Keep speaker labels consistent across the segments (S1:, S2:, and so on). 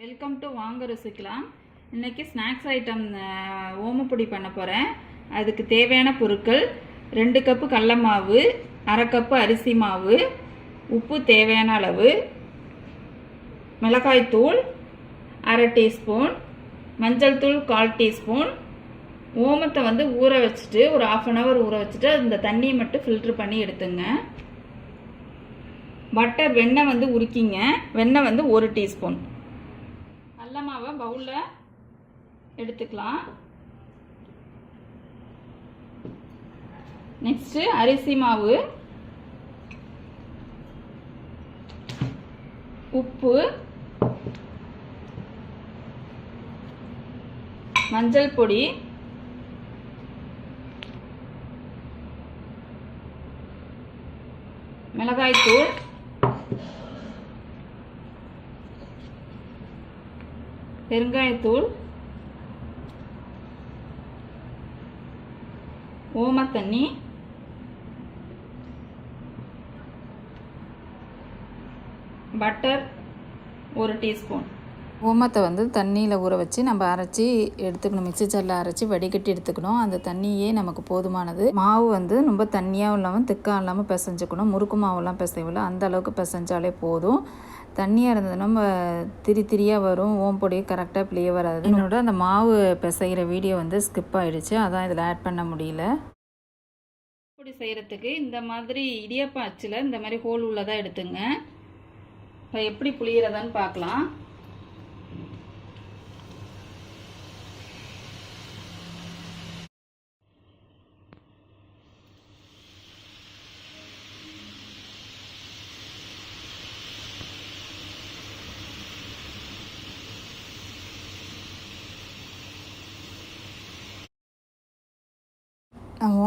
S1: Welcome to வாங்க ருசிக்கலாம். இன்றைக்கி snacks item omapodi பண்ண போகிறேன் அதுக்கு தேவையான பொருட்கள் ரெண்டு கப்பு கடல மாவு அரை கப்பு அரிசி மாவு உப்பு தேவையான அளவு மிளகாய்த்தூள் அரை டீஸ்பூன் மஞ்சள் தூள் கால் டீஸ்பூன். ஓமத்தை வந்து ஊற வச்சுட்டு ஒரு ஆஃப் அன் ஹவர் ஊற வச்சுட்டு அந்த தண்ணியை மட்டும் ஃபில்ட்ரு பண்ணி எடுத்துங்க. பட்டர் வெண்ணெய் வந்து உருக்கிங்க. வெண்ணெய் வந்து ஒரு டீஸ்பூன். கடல பவுலில் எடுத்துக்கலாம். நெக்ஸ்ட்டு அரிசி மாவு உப்பு மஞ்சள் பொடி மிளகாய்த்தூள் பெருங்காயத்தூள் ஓமத்தண்ணி பட்டர் ஒரு டீஸ்பூன்.
S2: ஓமத்தை வந்து தண்ணியில் ஊற வச்சு நம்ம அரைச்சி எடுத்துக்கணும். மிக்சி ஜாரில் அரைச்சி வடிகட்டி எடுத்துக்கணும். அந்த தண்ணியே நமக்கு போதுமானது. மாவு வந்து ரொம்ப தண்ணியாகவும் இல்லாமல் திக்காக இல்லாமல் பிசைஞ்சுக்கணும். முறுக்கு மாவுலாம் பிசைவில்ல அந்த அளவுக்கு பிசைஞ்சாலே போதும். தண்ணியாக இருந்ததுன்னா நம்ம திரி திரியாக வரும். ஓம் பொடியே கரெக்டாக பிள்ளைய வராது. என்னோட அந்த மாவு பிசைகிற வீடியோ வந்து ஸ்கிப் ஆகிடுச்சு அதான் இதில் ஆட் பண்ண முடியல.
S1: பொடி செய்கிறதுக்கு இந்த மாதிரி இடியப்பா அச்சில் இந்த மாதிரி ஹோல் உள்ளதாக எடுத்துங்க. இப்போ எப்படி புளியறதான்னு பார்க்கலாம்.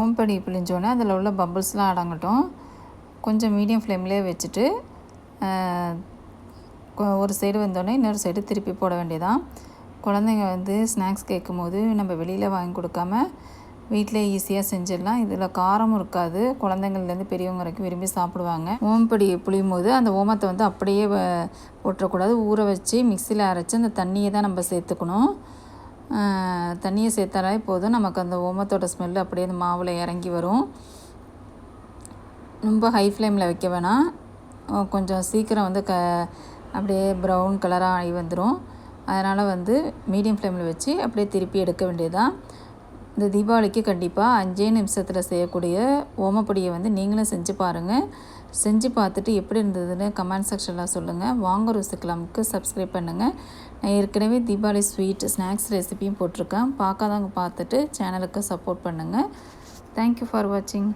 S2: ஓம்படி பிழிஞ்சோன்னே அதில் உள்ள பப்பிள்ஸ்லாம் அடங்கட்டும். கொஞ்சம் மீடியம் ஃப்ளேம்லேயே வச்சுட்டு ஒரு சைடு வந்தோடனே இன்னொரு சைடு திருப்பி போட வேண்டியதான் குழந்தைங்க வந்து ஸ்நாக்ஸ் கேட்கும் போது நம்ம வெளியில் வாங்கி கொடுக்காம வீட்டிலே ஈஸியாக செஞ்சிடலாம். இதில் காரமும் இருக்காது. குழந்தைங்கள்லேருந்து பெரியவங்க வரைக்கும் விரும்பி சாப்பிடுவாங்க. ஓம்படி புளியும் போது அந்த ஓமத்தை வந்து அப்படியே போட்டுறக்கூடாது ஊற வச்சு மிக்சியில் அரைச்சி அந்த தண்ணியை தான் நம்ம சேர்த்துக்கணும். தண்ணியை சேர்த்தாலே போதும். நமக்கு அந்த ஓமத்தோட ஸ்மெல்லு அப்படியே அந்த மாவில் இறங்கி வரும். ரொம்ப ஹை ஃப்ளேமில் வைக்க வேணாம். கொஞ்சம் சீக்கிரம் வந்து க அப்படியே ப்ரௌன் கலராக ஆகி வந்துடும் அதனால் வந்து மீடியம் ஃப்ளேமில் வச்சு அப்படியே திருப்பி எடுக்க வேண்டியதுதான். இந்த தீபாவளிக்கு கண்டிப்பாக அஞ்சே நிமிஷத்தில் செய்யக்கூடிய ஓமப்பொடியை வந்து நீங்களும் செஞ்சு பாருங்கள் செஞ்சு பார்த்துட்டு எப்படி இருந்ததுன்னு கமெண்ட் செக்ஷனில் சொல்லுங்கள் வாங்க ருசிக்கலாமுக்கு சப்ஸ்கிரைப் பண்ணுங்கள் நான் ஏற்கனவே தீபாவளி ஸ்வீட் ஸ்நாக்ஸ் ரெசிபியும் போட்டிருக்கேன். பார்க்காதவங்க பார்த்துட்டு சேனலுக்கு சப்போர்ட் பண்ணுங்கள் தேங்க்யூ ஃபார் வாட்சிங்